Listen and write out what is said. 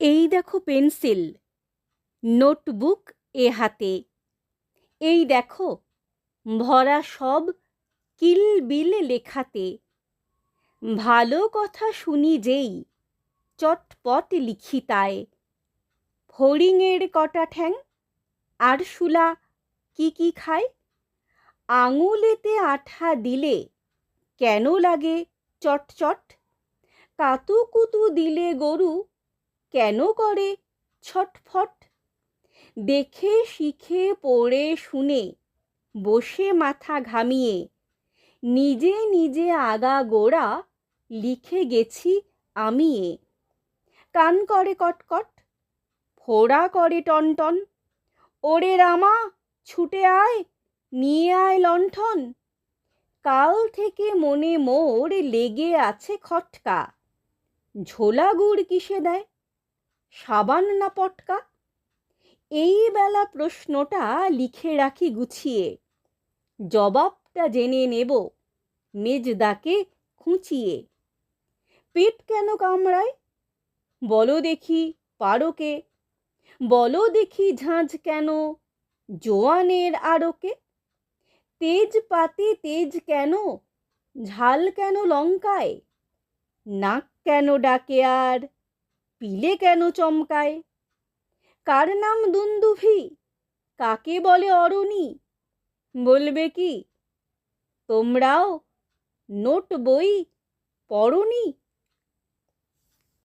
এই দেখো pencil. Notebook এ হাতে। এই দেখো, ভরা সব কিলবিল লেখাতে। ভালো কথা শুনি যেই, চটপট লিখি তাই। ফড়িংয়ের কটা ঠ্যাং, আর শুলা কি কি খায়? আঙুলেতে আঠা দিলে কেন লাগে চটচট? কাতু কুতু দিলে গরু কেন করে? ছটফট। দেখে, শিখে, পড়ে, শুনে, বসে মাথা ঘামিয়ে, নিজে নিজে আগা গোড়া লিখে গেছি আমি কান করে কটকট, ফোড়া করে টনটন, ওরে রামা, ছুটে আয়, নিয়ে আয় লণ্ঠন। কাল থেকে মনে মোর লেগে আছে খটকা। ঝোলা গুড় কিসে দেয়? সাবান না পটকা? এই বেলা প্রশ্নটা লিখে রাখি গুছিয়ে। জবাবটা জেনে নেব, মেজদাকে খুঁচিয়ে। পেট কেন কামড়ায়? বলো দেখি পারোকে। বলো দেখি ঝাঁঝ কেন জোয়ানের আড়কে? তেজ পাতে তেজ কেন, ঝাল কেন লঙ্কায়? নাক কেন ডাকে আর? পিলে কেন চমকায়? কার নাম দুন্দুভি? কাকে বলে অরণি? বলবে কি? তোমরাও নোট বই পড়নি?